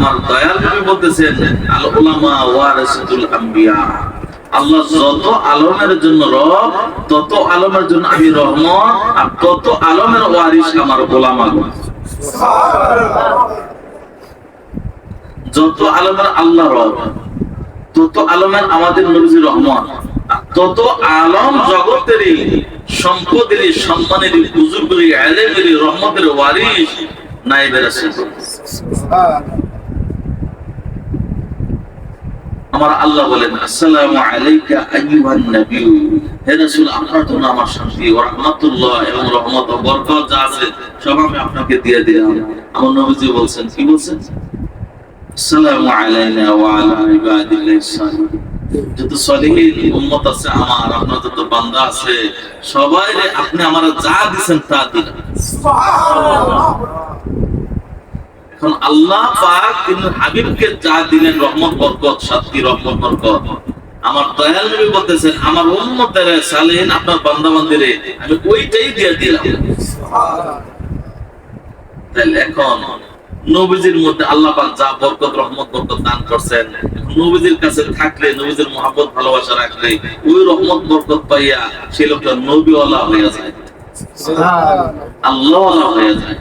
আমার দয়াল নবী বলতেছেন, আল উলামা ওয়ারাসাতুল আম্বিয়া। আল্লাহ যত আলমের জন্য রব, তত আলমের জন্য আমি রহমত, আর তত আলমের ওয়ারিস আমার গোলামা যত আলমের আল্লাহ রব, তত আলমের আমাদের নবীজি রহমত তত আলম জগতেরই সম্পদেরই, সম্মানেরই বুজুর্গেরই আলেমেরই, রহমতের ওয়ারিস নাইবের রাসূল। আমার আল্লাহ বলেন, আসসালামু আলাইকা আইয়ুহান নবী হে রাসূল, আপনার জন্য আমার শান্তি রাহমাতুল্লাহ এবং রহমত ও বরকত যা আছে, সব আমি আপনাকে দিয়ে দিলাম। আমার নবীজি বলছেন, কি বলছেন? আসসালামু আলাইনা ওয়া আলা ইবাদিল্লাহিস সালিহিন। যত সলিহিন উম্মত আছে আমার, আপনার যত বান্দা আছে সবাই আপনি আমার যা দিবেন তা দিলেন এখন আল্লাহ পাক তিনি হাবিবকে যা দিলেন রহমত বরকত শান্তি রহমত বরকত। আমার দয়াল নবী বলতেছেন আমার উম্মতের সালেহিন আপনার বান্দা বান্দিরে আমি ওইটাই দিয়ে দিলাম। তাহলে এখন নবীজির মধ্যে আল্লাহ পাক যা বরকত রহমত বরকত দান করছেন নবীজির কাছে থাকলে নবীজির মহাব্বত ভালোবাসা রাখলে ওই রহমত বরকত পাইয়া সে লোকটা নবীওয়ালা হয়ে যায়। আল্লাহওয়ালা হয়ে যায়।